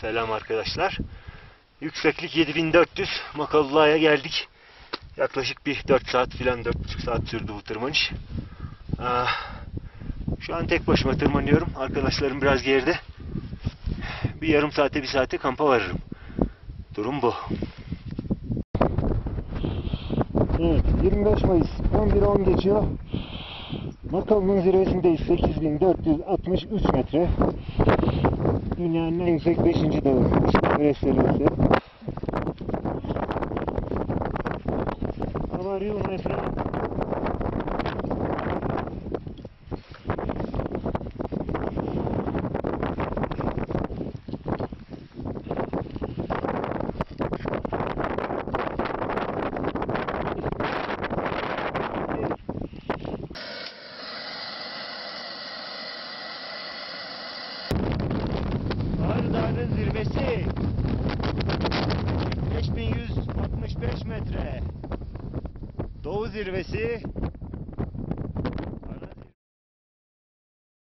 Selam arkadaşlar. Yükseklik 7400 Makallı'ya geldik. Yaklaşık bir 4 saat filan 4,5 saat sürdü bu tırmanış. Aa, şu an tek başıma tırmanıyorum. Arkadaşlarım biraz geride. Bir yarım saate bir saate kampa varırım. Durum bu. Evet 25 Mayıs 11'e 10 geçiyor. Makallı'nın zirvesindeyiz. 8463 metre. Dünyanın en yüksek 5. dağı. Everest zirvesi. Are you Dağı'nın zirvesi 5165 metre. Doğu zirvesi